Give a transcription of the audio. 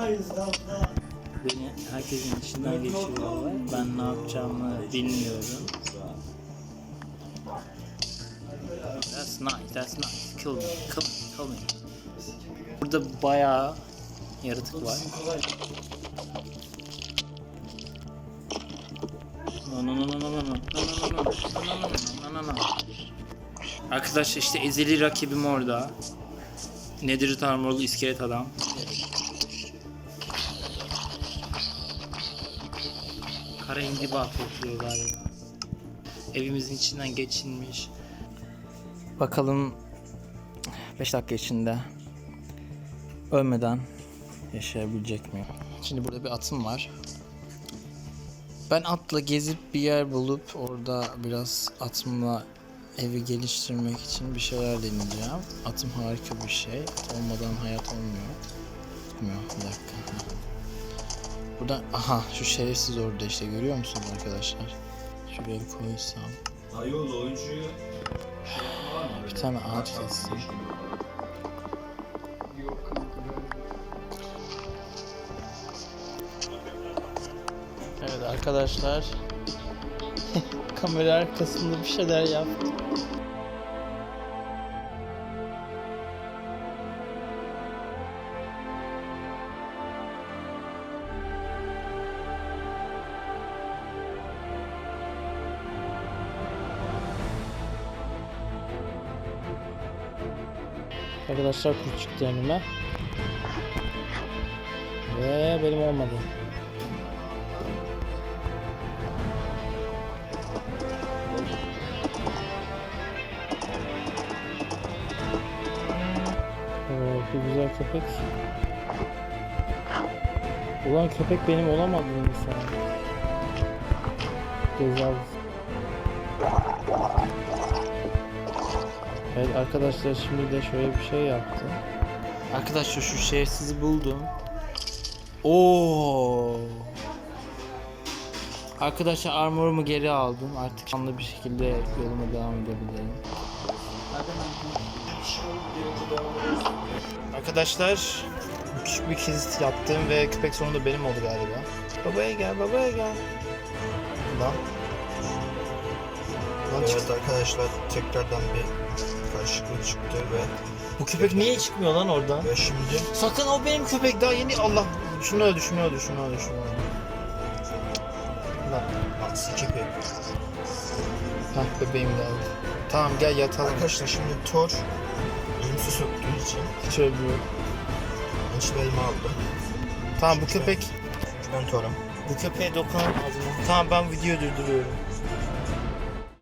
Beni herkesin içinden geçiriyorlar. Ben ne yapacağımı bilmiyorum. That's nice, that's nice. Kill me, kill me, kill me. Burada bayağı yaratık var. No no no no no no no no no no no no no no no Arkadaşlar işte ezeli rakibim orada. Nedir armorlu iskelet adam. Kara indiba topluyor galiba. Evimizin içinden geçilmiş. Bakalım 5 dakika içinde ölmeden yaşayabilecek miyim? Şimdi burada bir atım var. Ben atla gezip bir yer bulup orada biraz atımla evi geliştirmek için bir şeyler deneyeceğim. Atım harika bir şey. Olmadan hayat olmuyor. Olmuyor. Bir dakika. Burada aha şu şerefsiz orada işte görüyor musunuz arkadaşlar? Şuraya koysam. Ayol oyuncuyu Bir tane ağaç kessin. Evet arkadaşlar. Kamera arkasında bir şeyler yaptım. Arkadaşlar kurt çıktı önüme. Ve benim olmadı. Evet, bu güzel köpek. Ulan köpek benim olamadı insan. Cezalı. Evet arkadaşlar şimdi de şöyle bir şey yaptım. Arkadaşlar şu şerefsizi buldum. Oo. Arkadaşlar armorumu geri aldım. Artık canlı bir şekilde yoluma devam edebilirim. Arkadaşlar küçük bir kesit yaptım ve köpek sonunda benim oldu galiba. Babaya gel, babaya gel. Lan. Lan çık- Evet arkadaşlar tekrardan bir karışıklık çıktı ve Bu köpek niye çıkmıyor lan oradan? ve şimdi Sakın o benim köpek daha yeni Allah. Şunu öldü, şunu öldü, şunu öldü, şunu öldü. Lan. aksi köpek. Hah bebeğim geldi. Tamam gel yatalım. Arkadaşlar şimdi Thor ölümsüz söktüğü için Hiç ölmüyor. hiç elma aldım. Tamam bu köpek ben Thor'um. bu köpeğe dokunamaz mı? Tamam ben videoyu durduruyorum.